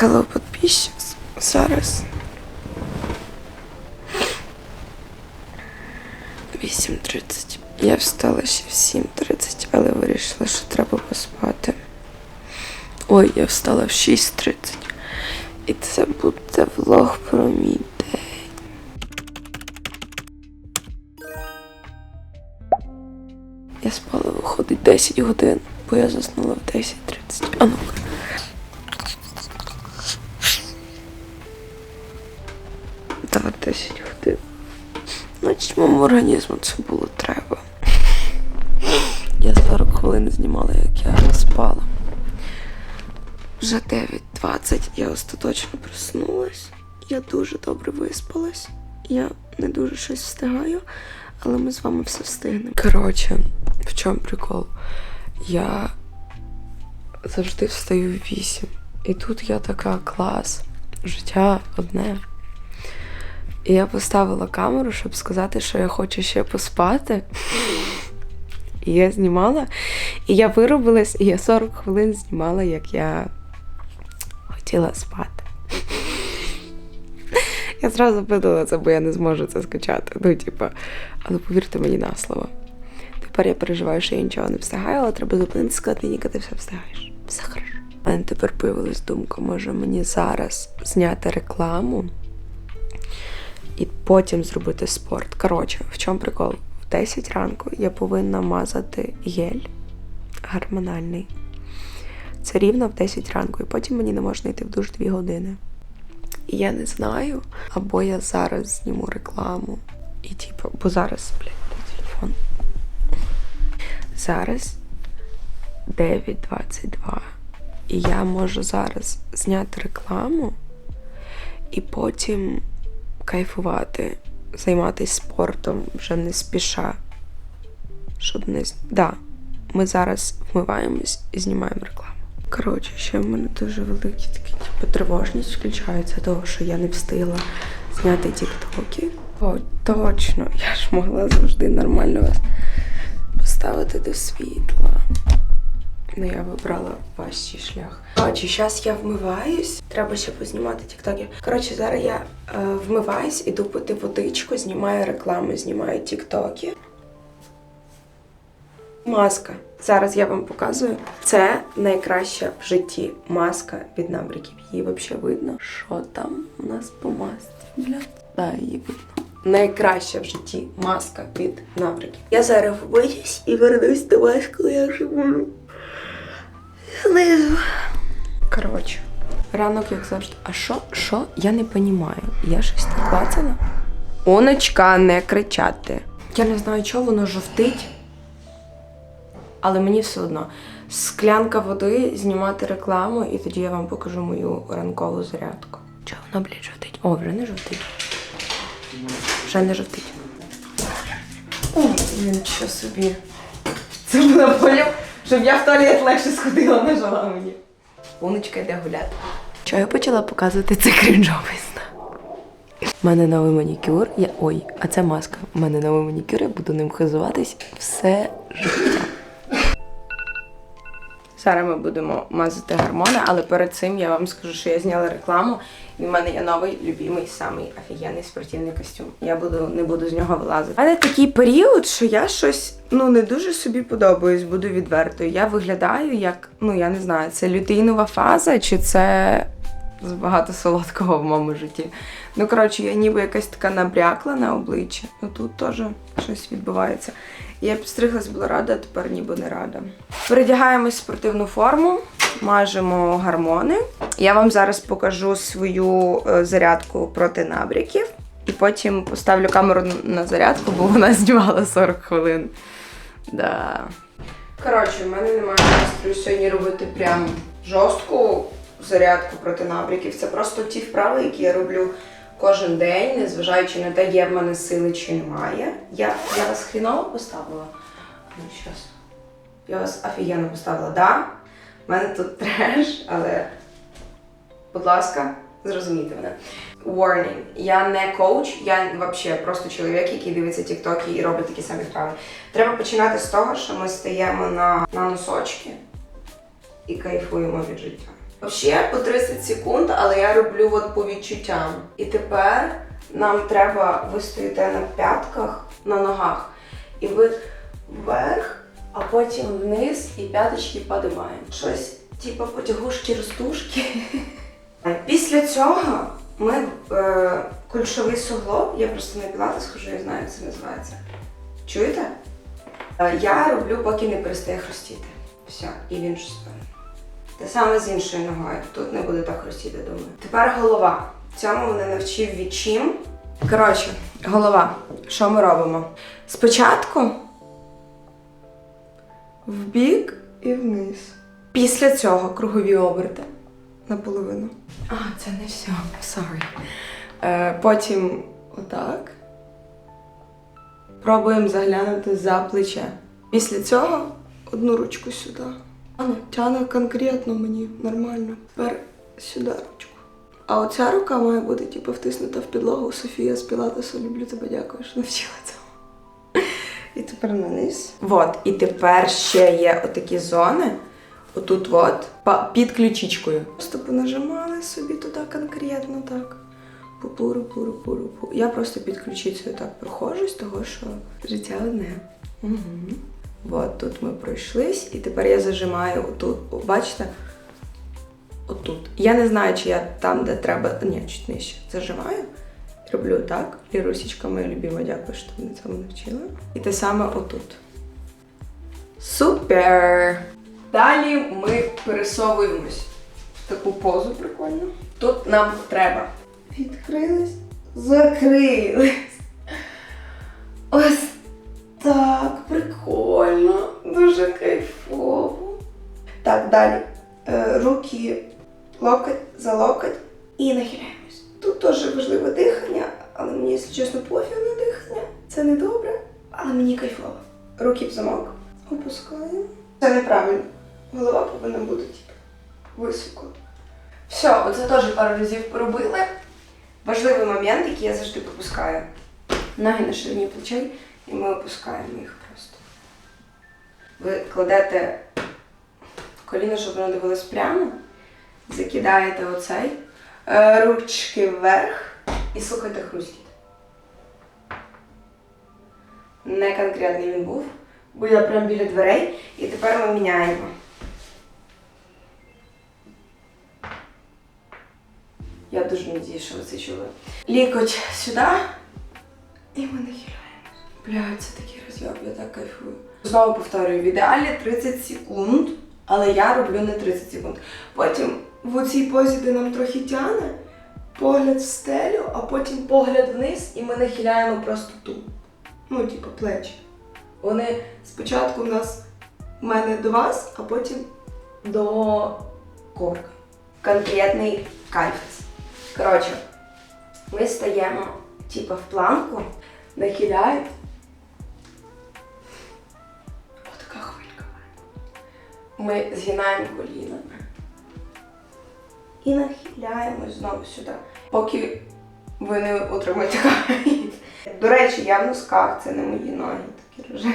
Hello, підписчик. Зараз. 8.30. Я встала ще в 7.30, але вирішила, що треба поспати. Ой, я встала в 6.30. І це буде влог про мій день. Я спала, виходить, 10 годин, бо я заснула в 10.30. А ну. 10 годин. Значить, моєму організму це було треба. Я 40 хвилин знімала, як я спала. Вже 9.20 я остаточно проснулась. Я дуже добре виспалась. Я не дуже щось встигаю, але ми з вами все встигнемо. Коротше, в чому прикол? Я завжди встаю в 8. І тут я така клас. Життя одне. І я поставила камеру, щоб сказати, що я хочу ще поспати. І я знімала, і я виробилась, і я 40 хвилин знімала, як я хотіла спати. Я зразу видала це, бо я не зможу це скачати. Ну, типа, але повірте мені на слово. Тепер я переживаю, що я нічого не встигаю, але треба зупинитися сказати, Ніка, ти все встигаєш. Все хорошо. У мене тепер появилась думка, може мені зараз зняти рекламу і потім зробити спорт. Коротше, в чому прикол? В 10 ранку я повинна мазати гель гормональний. Це рівно в 10 ранку, і потім мені не можна йти в душ 2 години. І я не знаю, або я зараз зніму рекламу. І типу, бо зараз, блядь, телефон. Зараз 9.22. І я можу зараз зняти рекламу і потім кайфувати, займатися спортом вже не спіша. Щоб не. Да, ми зараз вмиваємось і знімаємо рекламу. Коротше, ще в мене дуже великі такі типу, тривожність включається, того, що я не встигла зняти тіктоки. О, точно, я ж могла завжди нормально вас поставити до світла. Ну, я вибрала важчий шлях. Коротше, зараз я вмиваюсь. Треба ще познімати тіктоки. Коротше, зараз я е, вмиваюсь, іду пити водичку, знімаю рекламу, знімаю тіктоки. Маска. Зараз я вам показую. Це найкраща в житті маска від набриків. Її взагалі видно. Що там у нас по масці? Бля. Да, її видно. Найкраща в житті маска від набриків. Я зараз вмиюсь і вернусь до вас, коли я буду знизу. Коротше, ранок, як завжди. А що? Що? Я не розумію. Я щось не клацала? Оночка, не кричати. Я не знаю, чого воно жовтить. Але мені все одно. Склянка води, знімати рекламу, і тоді я вам покажу мою ранкову зарядку. Чого воно, блядь, жовтить? О, вже не жовтить. Вже не жовтить. О, нічого собі. Це було поняв, щоб я в туалет легше сходила, нажала мені. Уночка йде гуляти. Чого я почала показувати цей крінжовий знак? У мене новий манікюр. Я... Ой, а це маска. У мене новий манікюр, я буду ним хизуватись все життя. Зараз ми будемо мазати гормони, але перед цим я вам скажу, що я зняла рекламу, в мене є новий любимий самий офігенний спортивний костюм. Я буду не буду з нього вилазити. Мене такий період, що я щось ну не дуже собі подобаюсь, буду відвертою. Я виглядаю як, ну я не знаю, це лютеїнова фаза, чи це багато солодкого в моєму житті. Ну, коротше, я ніби якась така набрякла на обличчі. Ну тут теж щось відбувається. Я підстриглась, була рада, а тепер ніби не рада. Передягаємось в спортивну форму, мажемо гормони. Я вам зараз покажу свою е, зарядку проти набряків. І потім поставлю камеру на- зарядку, бо вона знімала 40 хвилин. Да. Коротше, в мене немає настрою сьогодні робити прям жорстку зарядку проти набряків. Це просто ті вправи, які я роблю кожен день, незважаючи на те, є в мене сили чи немає. Я, я вас хріново поставила. Ну, щас. Я вас офігенно поставила, да? У мене тут треш, але, будь ласка, зрозумійте мене. Warning. Я не коуч, я взагалі просто чоловік, який дивиться тіктоки і робить такі самі вправи. Треба починати з того, що ми стаємо на, на носочки і кайфуємо від життя. Взагалі по 30 секунд, але я роблю от по відчуттям. І тепер нам треба ви стоїте на п'ятках, на ногах. І ви вверх, а потім вниз і п'яточки підіймаємо. Щось типу потягушки ростушки. Після цього ми е, кульшовий суглоб, я просто на пілатес схожу, я знаю, як це називається. Чуєте? Е, Я роблю, поки не перестає хрустіти. Все, і в іншу сторону. Те саме з іншою ногою. Тут не буде так хрустіти, думаю. Тепер голова. Цьому мене навчив відчим. Коротше, голова. Що ми робимо? Спочатку вбік і вниз. Після цього кругові оберти наполовину. А, це не все. Sorry. Е, потім отак. Пробуємо заглянути за плече. Після цього одну ручку сюди. Тяне, тяне конкретно мені нормально. Тепер сюди ручку. А оця рука має бути типу, втиснута в підлогу. Софія з Пілатесу, люблю тебе, дякую, що навчила цього. І тепер наниз. Вот, і тепер ще є отакі зони. Отут от, під ключичкою. Просто понажимали собі туди конкретно так. Пу-пуру, пуру, пуру, пу. Я просто під ключицею так проходжусь, того що життя одне. Угу. От тут ми пройшлись, і тепер я зажимаю отут. Бачите? Отут. Я не знаю, чи я там, де треба. Ні, чуть нижче. Зажимаю. Роблю так. Лірусічка моя любима, дякую, що ти мене цьому навчила. І те саме отут. Супер! Далі ми пересовуємось в таку позу прикольну. Тут нам треба. Відкрились, закрились. Ось так, прикольно, дуже кайфово. Так, далі. Е, руки локоть за локоть і нахиляємось. Тут теж важливе дихання, але мені, якщо чесно, пофіг на дихання. Це не добре, але мені кайфово. Руки в замок. Опускаємо. Це неправильно. Голова повинна бути типу, високо. Все, оце теж пару разів поробили. Важливий момент, який я завжди пропускаю. Ноги на ширині плечей, і ми опускаємо їх просто. Ви кладете коліно, щоб воно дивилось прямо, закидаєте оцей, ручки вверх і слухайте хрустіт. Не конкретний він був, я прямо біля дверей, і тепер ми міняємо. Я дуже надію, що ви це чули. Лікоть сюди, і ми нахиляємось. Бля, це такий розйоб, я так кайфую. Знову повторюю, в ідеалі 30 секунд, але я роблю не 30 секунд. Потім в цій позі, де нам трохи тяне, погляд в стелю, а потім погляд вниз, і ми нахиляємо просто тут. Ну, типу, плечі. Вони спочатку в нас в мене до вас, а потім до коврика. Конкретний кайфець. Коротше, ми стаємо типу, в планку, хвилька. Ми згинаємо коліна. І нахиляємось знову сюди. Поки ви не отримаєте кайф. До речі, я в носках, це не мої ноги такі рожеві.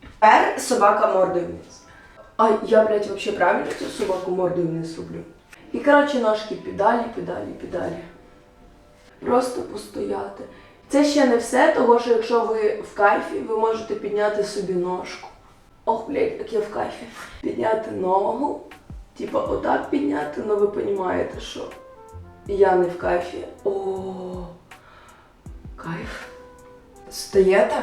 Тепер собака мордою вниз. А я, блядь, вообще правильно цю собаку мордою вниз роблю? І коротше ножки педалі, педалі, педалі. Просто постояти. Це ще не все, того що якщо ви в кайфі, ви можете підняти собі ножку. Ох, блядь, як я в кайфі. Підняти ногу. Типа отак підняти, ну ви розумієте, що я не в кайфі. О, кайф. Стоїте,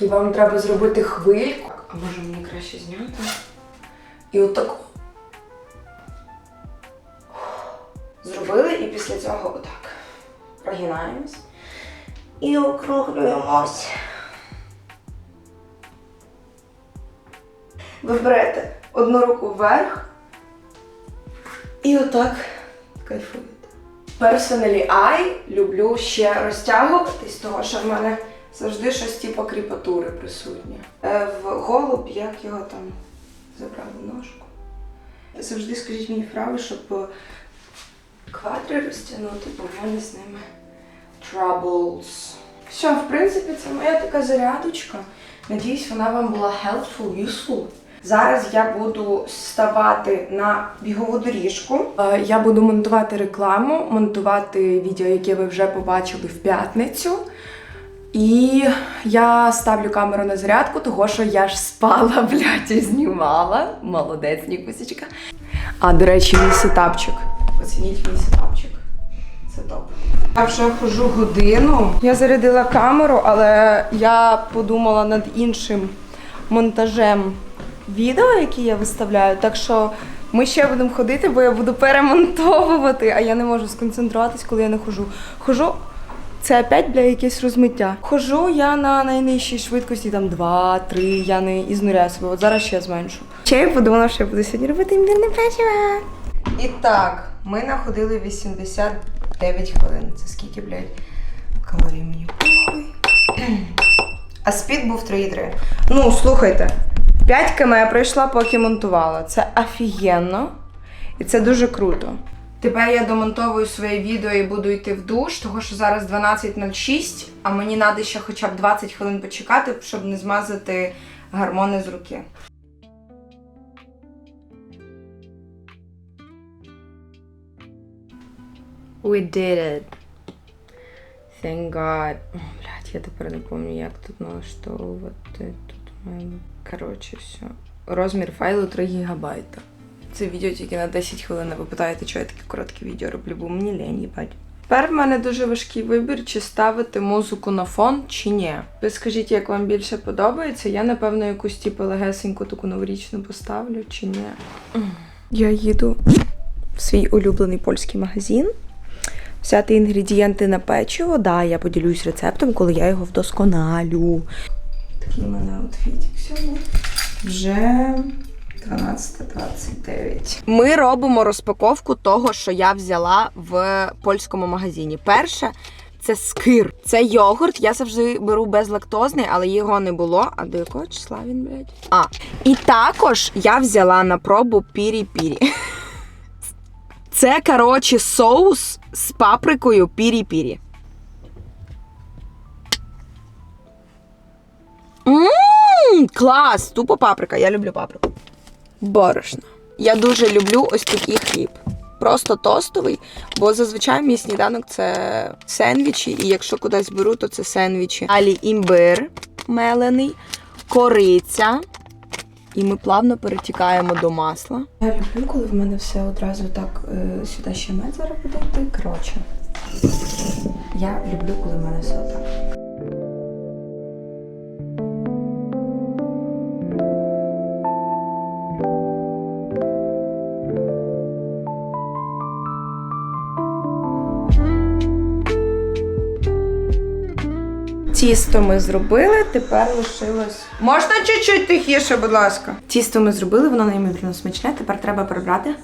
і вам треба зробити хвильку. А може мені краще зняти? І отак. Зробили, і після цього отак. Прогинаємось. І округлюємось. Ви берете одну руку вверх і отак кайфуєте. Personally I люблю ще розтягуватись, того що в мене завжди щось типу кріпатури присутнє. Е, В голуб, як його там забрали ножку. Завжди скажіть мені вправи, щоб квадри розтягнути, бо в мене з ними troubles. Все, в принципі, це моя така зарядочка. Надіюсь, вона вам була helpful, useful. Зараз я буду ставати на бігову доріжку. Е, Я буду монтувати рекламу, монтувати відео, яке ви вже побачили в п'ятницю. І я ставлю камеру на зарядку, того що я ж спала, блядь, і знімала. Молодець, Нікусічка. А, до речі, мій сетапчик. Оцініть мій сетапчик. Це топ. Я вже хожу годину. Я зарядила камеру, але я подумала над іншим монтажем відео, які я виставляю. Так що ми ще будемо ходити, бо я буду перемонтовувати, а я не можу сконцентруватись, коли я не хожу. Хожу. Це опять бля якесь розмиття. Хожу я на найнижчій швидкості, там 2-3, я не ізнуряю себе. От зараз ще зменшу. Ще я подумала, що я буду сьогодні робити імбірне печиво. І так, ми находили 89 хвилин. Це скільки, блядь, калорій мені. А спід був 3,3. Ну, слухайте, 5 км я пройшла, поки монтувала. Це офігенно. І це дуже круто. Тепер я домонтовую своє відео і буду йти в душ, тому що зараз 12.06, а мені треба ще хоча б 20 хвилин почекати, щоб не змазати гормони з руки. We did it. Thank God. О, блядь, я тепер не пам'ятаю, як тут налаштовувати. Тут має бути. Коротше, все. Розмір файлу 3 гігабайта. Це відео тільки на 10 хвилин. Ви питаєте, чого я таке коротке відео роблю, бо мені лень, їбать. Тепер в мене дуже важкий вибір, чи ставити музику на фон, чи ні. Ви скажіть, як вам більше подобається. Я, напевно, якусь типу легесеньку таку новорічну поставлю, чи ні. Я їду в свій улюблений польський магазин. Взяти інгредієнти на печиво. Да, я поділюсь рецептом, коли я його вдосконалю. Такий у мене аутфітик сьогодні. Вже 12.29. Ми робимо розпаковку того, що я взяла в польському магазині. Перше. Це скир. Це йогурт. Я завжди беру безлактозний, але його не було. А до якого числа він, блядь? А. І також я взяла на пробу пірі-пірі. Це, коротше, соус з паприкою пірі-пірі. Ммм, клас! Тупо паприка. Я люблю паприку. Борошно. Я дуже люблю ось такий хліб. Просто тостовий, бо зазвичай мій сніданок це сендвічі, і якщо кудись беру, то це сендвічі. Далі імбир мелений, кориця. І ми плавно перетікаємо до масла. Я люблю, коли в мене все одразу так е, сюди ще мед зараз буде йти. Коротше. Я люблю, коли в мене все отак. Тісто ми зробили, тепер лишилось. Можна чуть-чуть тихіше, будь ласка. Тісто ми зробили, воно неймовірно смачне. Тепер треба прибрати.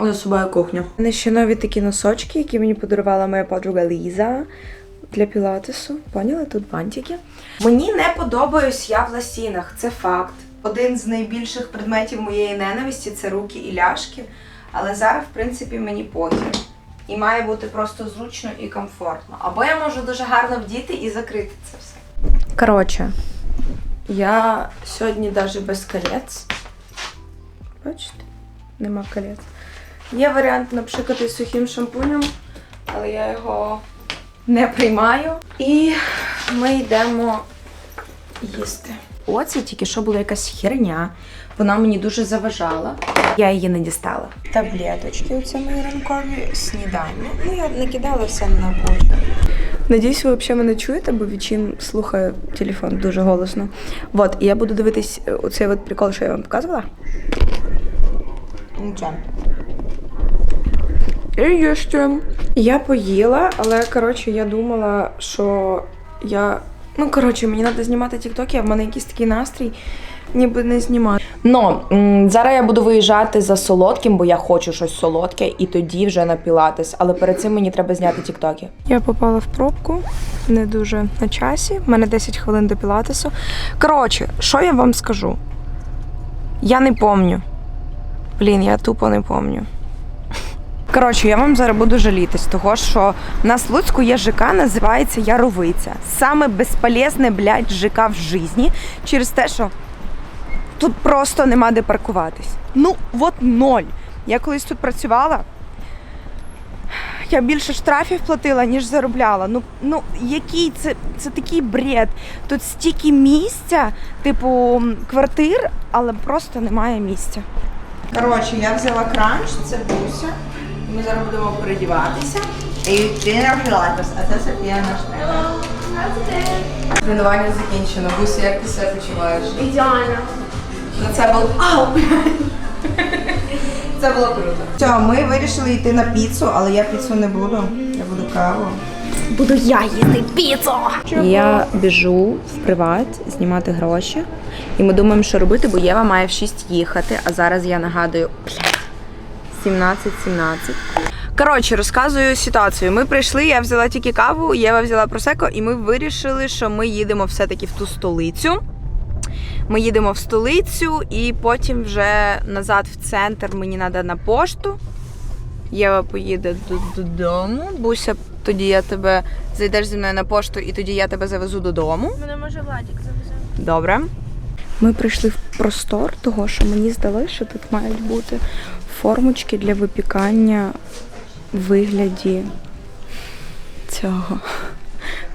За собою кухню. У мене ще нові такі носочки, які мені подарувала моя подруга Ліза для пілатесу. Поняли? Тут бантики. Мені не подобаюсь я в ласінах, це факт. Один з найбільших предметів моєї ненависті це руки і ляшки. Але зараз, в принципі, мені похер. І має бути просто зручно і комфортно. Або я можу дуже гарно вдіти і закрити це все. Коротше, я сьогодні навіть без колець. Бачите? Нема колець. Є варіант напшикати сухим шампунем, але я його не приймаю. І ми йдемо їсти. Оце тільки що була якась херня. Вона мені дуже заважала. Я її не дістала. Таблеточки, оце мої ранкові снідання. Ну, я не кидала все на почву. Надіюсь, ви взагалі мене чуєте, бо Вічин слухає телефон дуже голосно. Вот, і я буду дивитись е, оцей от прикол, що я вам показувала. Нічого. І є ще. Я поїла, але коротше, я думала, що я. Ну, коротше, мені треба знімати тіктоки, а в мене якийсь такий настрій, ніби не знімати. Но зараз я буду виїжджати за солодким, бо я хочу щось солодке, і тоді вже на. Але перед цим мені треба зняти тіктоки. Я попала в пробку, не дуже на часі. У мене 10 хвилин до пілатесу. Коротше, що я вам скажу? Я не помню. Блін, я тупо не помню. Коротше, я вам зараз буду жалітись, того що в нас Луцьку є ЖК, називається Яровиця. Саме безполезне, блядь, ЖК в житті через те, що тут просто нема де паркуватись. Ну, от ноль. Я колись тут працювала. Я більше штрафів платила, ніж заробляла. Ну, ну який це, це такий бред. Тут стільки місця, типу квартир, але просто немає місця. Коротше, я взяла кранч, це Буся. Ми зараз будемо передіватися. І тренер Пілатес, а це Софія наш тренер. Тренування закінчено. Буся, як ти себе почуваєш? Ідеально. Ну, Це було. Ау! Це було круто. Все, ми вирішили йти на піцу, але я піцу не буду. Я буду каву. Буду я їсти піцу. Я біжу в приват знімати гроші. І ми думаємо, що робити, бо Єва має в 6 їхати, а зараз я нагадую, блядь, 17-17. Коротше, розказую ситуацію. Ми прийшли, я взяла тільки каву, Єва взяла просеко, і ми вирішили, що ми їдемо все-таки в ту столицю. Ми їдемо в столицю і потім вже назад в центр мені треба на пошту. Єва поїде додому. Буся, тоді я тебе зайдеш зі мною на пошту, і тоді я тебе завезу додому. Мене може Владик завезе. Добре. Ми прийшли в простор, того що мені здалося, що тут мають бути формочки для випікання в вигляді цього.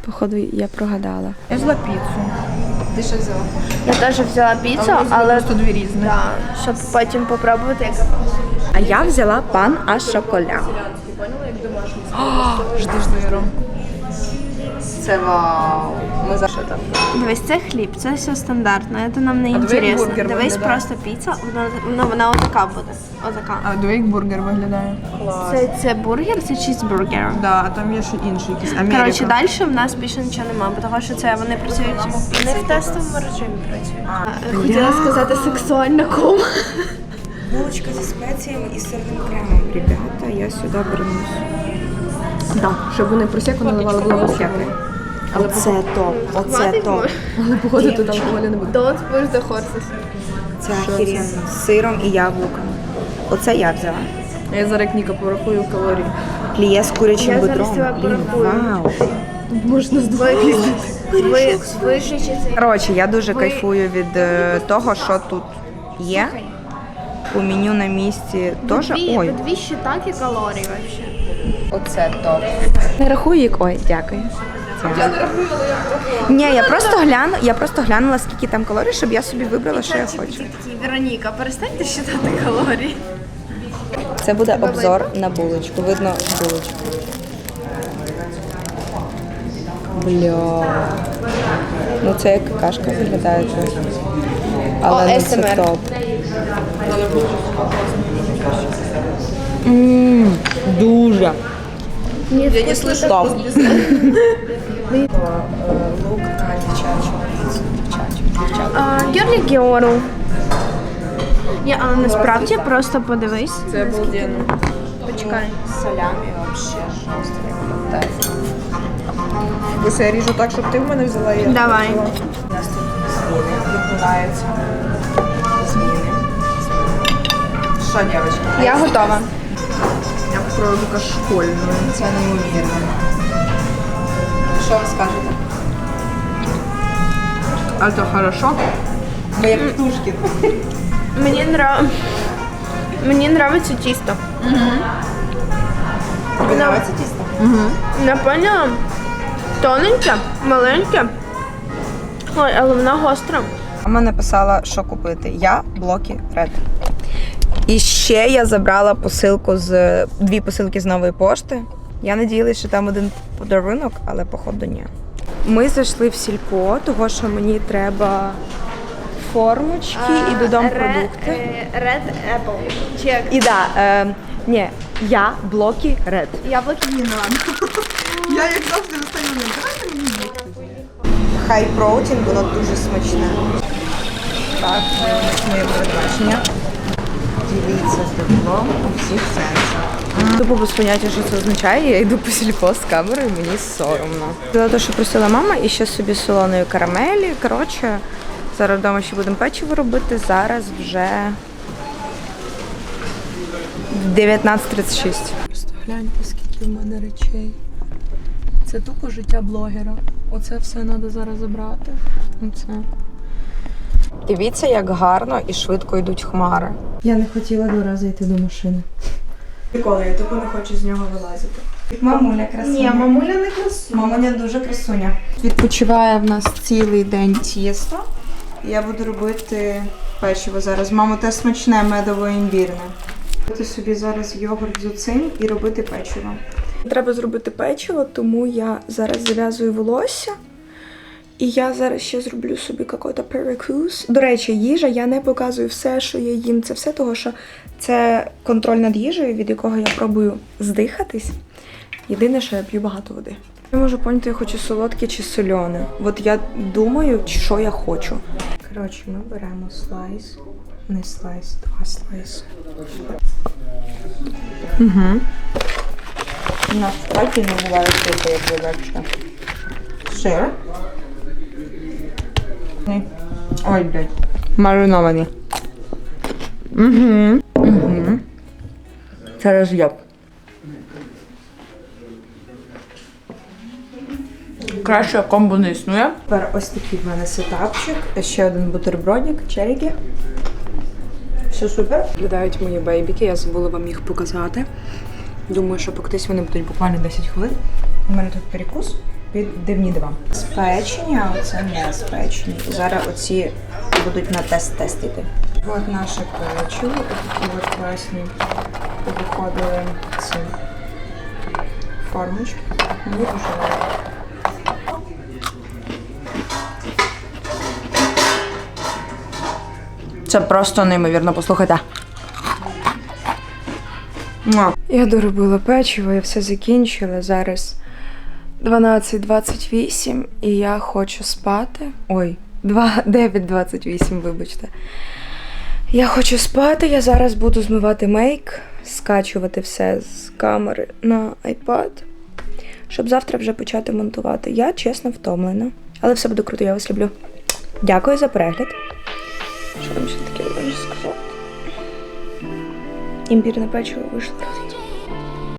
Походу, я прогадала. Я взяла піцу. Ти що взяла? Я теж взяла піцу, але просто дві різні. Да, щоб потім попробувати, як А я взяла пан а шоколя. Жди жди. Це вау. Ми за що там? Дивись, це хліб, це все стандартно, це нам не інтересно. бургер Дивись, виглядає. просто піца, вона, вона, вона отака буде. Отака. А двоїк бургер виглядає. Це, це бургер, це чізбургер. Да, а там є ще інший якийсь Америка. Коротше, далі в нас більше нічого немає, бо тому що це вони працюють не в тестовому режимі працюють. Хотіла сказати сексуальна кома. Булочка зі спеціями і сирним кремом. Ребята, я сюди вернусь. Да, щоб вони просеку наливали було високо. Оце топ, оце топ. Але походу тут алкоголю не буде. Don't push the horses. Це охеренно. З сиром і яблуками. Оце я взяла. Я зараз Ніка порахую калорії. Пліє з курячим Я зараз тебе Блін, порахую. вау. Можна з двоє Ви виключити. Коротше, я дуже кайфую від е, того, що тут є. У меню на місці теж. Ой, Дві считати калорій вообще. оце топ. Не рахую як. Ой, дякую. Я не рахую, але я Ні, я просто гляну, я просто глянула, скільки там калорій, щоб я собі вибрала, що я хочу. Такі, Вероніка, перестаньте считати калорії. Це буде обзор на булочку. Видно булочку. Бля. Ну це як какашка виглядає. Але О, ну, це ASMR. топ. Ммм, дуже. Я не слышу. Топ. Лук на дівчачу. Герлі Геору. Ні, але насправді просто подивись. Це обалденно. Почекай. Салямі вообще жорстко. Ось я ріжу так, щоб ти в мене взяла і я Давай. взяла. У нас тут зміни відбуваються. Зміни. Що? Я готова. Я покрою така школьну. Це неймовірно. Що ви скажете? А то хорошо. Ми як птушки. Мені нрав... Мені нравиться тісто. Тобі подобається тісто? Не поняла? Тоненьке, маленьке. Ой, але вона гостра. Мама написала, що купити. Я блоки Red. І ще я забрала посилку з дві посилки з нової пошти. Я надіялася, що там один подарунок, але походу ні. Ми зайшли в сільпо, того що мені треба формочки і додому продукти. Red Apple. Чек. І да, е, ні, я блоки Red. Яблуки не ладно. Я як завжди достаю не давайте мені Хай проутін, воно дуже смачне. Так, моє передбачення. Діліться теплом у всіх сенсах. Тупо без поняття, що це означає, я йду по сільпо з камерою, мені соромно. Це те, що просила мама, і ще собі солоної карамелі. Коротше, зараз вдома ще будемо печиво робити. Зараз вже 19.36. Просто гляньте, скільки в мене речей. Це тупо життя блогера. Оце все треба зараз забрати. Оце. Дивіться, як гарно і швидко йдуть хмари. Я не хотіла два рази йти до машини. Ніколи, я тупо не хочу з нього вилазити. Мамуля красуня. мамуля не красива. Мамуня дуже красуня. Відпочиває в нас цілий день тісто. Я буду робити печиво зараз. Мамо, те смачне медово-імбірне. Робити собі зараз йогурт з оцим і робити печиво. Треба зробити печиво, тому я зараз зав'язую волосся. І я зараз ще зроблю собі какой-то перекус. До речі, їжа, я не показую все, що я їм. Це все того, що це контроль над їжею, від якого я пробую здихатись. Єдине, що я п'ю багато води. Я можу поняти, я хочу солодке чи солене. От я думаю, що я хочу. Коротше, ми беремо слайс. Не слайс, два слайси. Угу. На страті не буває супу, як ви. Сир. Ой, блядь. Мариновані. Угу. Це роз'єб. Краще комбо не існує. Тепер ось такий в мене сетапчик. Ще один бутербродик, черіки. Все супер. Виглядають мої бейбіки, я забула вам їх показати. Думаю, що пектись вони будуть буквально 10 хвилин. У мене тут перекус під дивні два. Спечені, а оце не спечені. Зараз оці будуть на тест тестити. От наше печиво, такі от класні виходили ці формочки. Мені дуже подобається. Це просто неймовірно, послухайте. Я доробила печиво, я все закінчила. Зараз 12.28 і я хочу спати. Ой, 9.28, вибачте. Я хочу спати, я зараз буду змивати мейк, скачувати все з камери на iPad, щоб завтра вже почати монтувати. Я чесно втомлена. Але все буде круто, я вас люблю. Дякую за перегляд. Що вам ще таке можу сказати? Імбірне печиво вийшло.